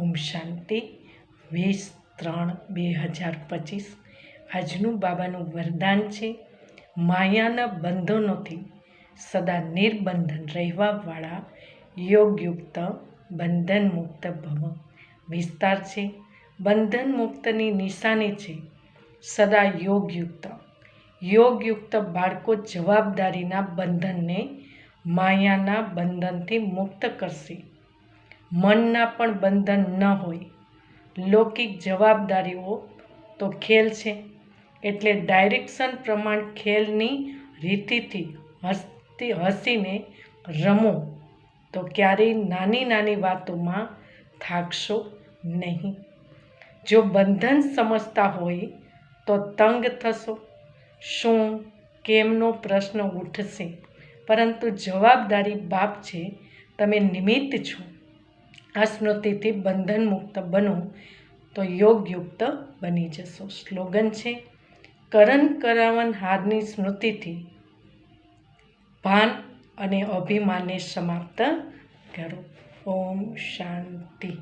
ઓમ શાંતિ. વીસ ત્રણ બે હજાર પચીસ. આજનું બાબાનું વરદાન છે. માયાના બંધનોથી સદા નિર્બંધન રહેવાવાળા યોગયુક્ત બંધન મુક્ત ભવ. વિસ્તાર છે. બંધન મુક્તની નિશાની છે. સદા યોગયુક્ત. યોગયુક્ત બાળકો જવાબદારીના બંધનને માયાના બંધનથી મુક્ત કરશે. મનના પણ બંધન ન હોય. લૌકિક જવાબદારીઓ તો ખેલ છે. એટલે ડાયરેક્શન પ્રમાણ ખેલની રીતિથી હસતી હસીને રમો તો ક્યારેય નાની નાની વાતોમાં થાકશો નહીં. જો બંધન સમજતા હોય તો તંગ થશો. શું, કેમનો પ્રશ્ન ઉઠશે? પરંતુ જવાબદારી બાપ છે. તમે નિમિત્ત છો. આ સ્મૃતિથી બંધન મુક્ત બનો તો યોગયુક્ત બની જશો. સ્લોગન છે, કરણ કરાવન હારની સ્મૃતિથી ભાન અને અભિમાનને સમાપ્ત કરો. ઓમ શાંતિ.